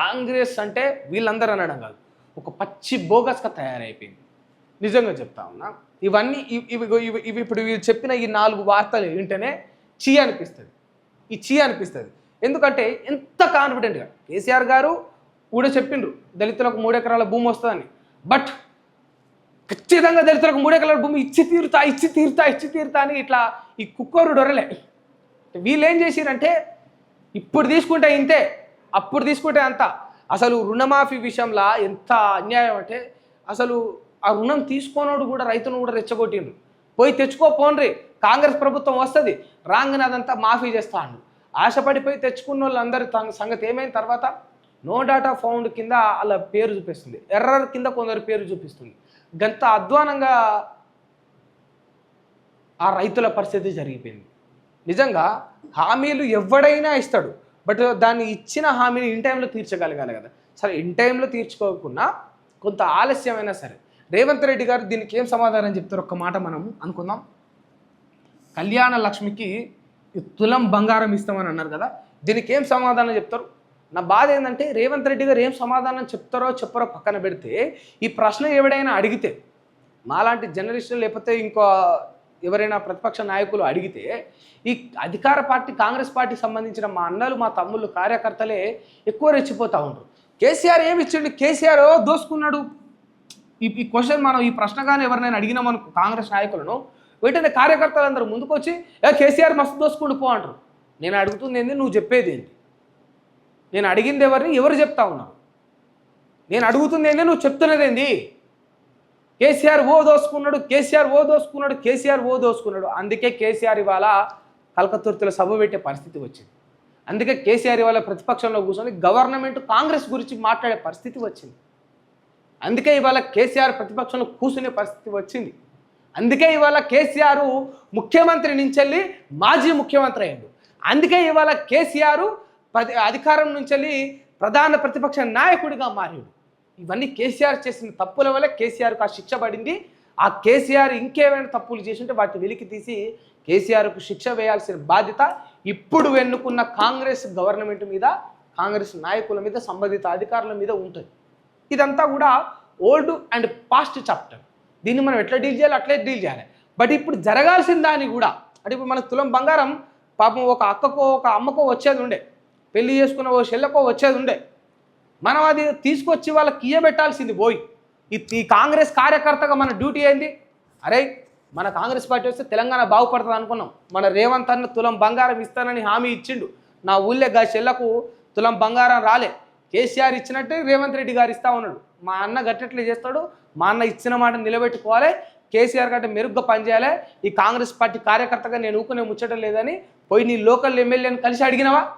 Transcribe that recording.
కాంగ్రెస్ అంటే వీళ్ళందరూ అనడం కాదు. ఒక పచ్చి బోగస్గా తయారైపోయింది. నిజంగా చెప్తా ఉన్నా ఇవన్నీ ఇవి ఇవి- ఇవి ఇప్పుడు వీళ్ళు చెప్పిన ఈ నాలుగు వార్తలు వింటేనే చీ అనిపిస్తుంది. ఈ చీ అనిపిస్తుంది. ఎందుకంటే ఎంత కాన్ఫిడెంట్గా కేసీఆర్ గారు కూడా చెప్పిండ్రు దళితులకు మూడెకరాల భూమి వస్తుందని. బట్ ఖచ్చితంగా దళితులకు మూడెకరాల భూమి ఇచ్చి తీరుతా ఇచ్చి తీరుతా ఇచ్చి తీరుతా అని ఇట్లా ఈ కుక్కరు డొరలే వీళ్ళు ఏం చేసిరంటే ఇప్పుడు తీసుకుంటే ఇంతే. అప్పుడు తీసుకుంటే అంత. అసలు రుణమాఫీ విషయంలో ఎంత అన్యాయం అంటే అసలు ఆ రుణం తీసుకోనోడు కూడా రైతును కూడా రెచ్చగొట్టిండ్రు. పోయి తెచ్చుకో పోన్రి. కాంగ్రెస్ ప్రభుత్వం వస్తుంది. రాంగని అదంతా మాఫీ చేస్తాను ఆశపడిపోయి తెచ్చుకున్న వాళ్ళందరి తన సంగతి ఏమైన తర్వాత నో డాటా ఫౌండ్ కింద వాళ్ళ పేరు చూపిస్తుంది. ఎర్రర్ కింద కొందరు పేరు చూపిస్తుంది. గంత అధ్వానంగా ఆ రైతుల పరిస్థితి జరిగిపోయింది. నిజంగా హామీలు ఎవడైనా ఇస్తాడు. బట్ దాన్ని ఇచ్చిన హామీని ఇన్ టైంలో తీర్చగలగాలి కదా. సరే ఇన్ టైంలో తీర్చుకోకుండా కొంత ఆలస్యమైనా సరే రేవంత్ రెడ్డి గారు దీనికి ఏం సమాధానం చెప్తారు? ఒక్క మాట మనం అనుకుందాం. కళ్యాణ లక్ష్మికి తులం బంగారం ఇస్తామని అన్నారు కదా. దీనికి ఏం సమాధానం చెప్తారు? నా బాధ ఏంటంటే రేవంత్ రెడ్డి గారు ఏం సమాధానం చెప్తారో చెప్పరో పక్కన పెడితే ఈ ప్రశ్న ఎవడైనా అడిగితే మాలాంటి జర్నలిస్టులు లేకపోతే ఇంకో ఎవరైనా ప్రతిపక్ష నాయకులు అడిగితే ఈ అధికార పార్టీ కాంగ్రెస్ పార్టీకి సంబంధించిన మా అన్నలు మా తమ్ముళ్ళు కార్యకర్తలే ఎక్కువ రెచ్చిపోతూ ఉంటారు కేసీఆర్ ఏమి ఇచ్చిండు? కేసీఆర్ దోసుకున్నాడు. ఈ ఈ క్వశ్చన్ మనం ఈ ప్రశ్న కానీ ఎవరినైనా అడిగినామనుకో కాంగ్రెస్ నాయకులను వెంటనే కార్యకర్తలందరూ ముందుకొచ్చి ఏ కేసీఆర్ మస్తు దోసుకుంటూ పో అంటారు. నేను అడుగుతుంది ఏంది? నువ్వు చెప్పేది ఏంటి? నేను అడిగింది ఎవరిని? ఎవరు చెప్తా ఉన్నావు నేను అడుగుతుంది ఏంది? నువ్వు చెప్తున్నది ఏంది? కేసీఆర్ ఓ దోసుకున్నాడు కేసీఆర్ ఓ దోసుకున్నాడు కేసీఆర్ ఓ దోసుకున్నాడు. అందుకే కేసీఆర్ ఇవాళ కలకత్తుర్తిలో సభ పెట్టే పరిస్థితి వచ్చింది. అందుకే కేసీఆర్ ఇవాళ ప్రతిపక్షంలో కూర్చొని గవర్నమెంట్ కాంగ్రెస్ గురించి మాట్లాడే పరిస్థితి వచ్చింది. అందుకే ఇవాళ కేసీఆర్ ప్రతిపక్షంలో కూర్చునే పరిస్థితి వచ్చింది. అందుకే ఇవాళ కేసీఆర్ ముఖ్యమంత్రి నుంచి వెళ్ళి మాజీ ముఖ్యమంత్రి అయ్యాడు. అందుకే ఇవాళ కేసీఆర్ అధికారం నుంచి వెళ్ళి ప్రధాన ప్రతిపక్ష నాయకుడిగా మారాడు. ఇవన్నీ కేసీఆర్ చేసిన తప్పుల వల్ల కేసీఆర్కు ఆ శిక్ష పడింది. ఆ కేసీఆర్ ఇంకేమైనా తప్పులు చేసింటే వాటిని వెలికి తీసి కేసీఆర్కు శిక్ష వేయాల్సిన బాధ్యత ఇప్పుడు ఎన్నుకున్న కాంగ్రెస్ గవర్నమెంట్ మీద కాంగ్రెస్ నాయకుల మీద సంబంధిత అధికారుల మీద ఉంటుంది. ఇదంతా కూడా ఓల్డ్ అండ్ పాస్ట్ చాప్టర్. దీన్ని మనం ఎట్లా డీల్ చేయాలి అట్లే డీల్ చేయాలి. బట్ ఇప్పుడు జరగాల్సిన దాన్ని కూడా అంటే ఇప్పుడు మనకు తులం బంగారం పాపం ఒక అక్కకో ఒక అమ్మకో వచ్చేది ఉండే. పెళ్ళి చేసుకున్న ఓ చెల్లకో వచ్చేది ఉండే. మనం అది తీసుకొచ్చి వాళ్ళకి ఇయ్యబెట్టాల్సింది పోయి. ఈ- కాంగ్రెస్ కార్యకర్తగా మన డ్యూటీ ఏంది? అరే మన కాంగ్రెస్ పార్టీ వస్తే తెలంగాణ బాగుపడుతుంది అనుకున్నాం. మన రేవంత్ అన్న తులం బంగారం ఇస్తానని హామీ ఇచ్చిండు. నా ఊళ్ళో గా చెల్లకు తులం బంగారం రాలే. కేసీఆర్ ఇచ్చినట్టే రేవంత్ రెడ్డి గారు ఇస్తా ఉన్నాడు. మా అన్న గట్టెట్లే చేస్తాడు. మా అన్న ఇచ్చిన మాట నిలబెట్టుకోవాలి. కేసీఆర్ కంటే మెరుగ్గా పనిచేయాలి. ఈ కాంగ్రెస్ పార్టీ కార్యకర్తగా నేను ఊకునే ముచ్చటం లేదని పోయి నీ లోకల్ ఎమ్మెల్యేని కలిసి అడిగినవా?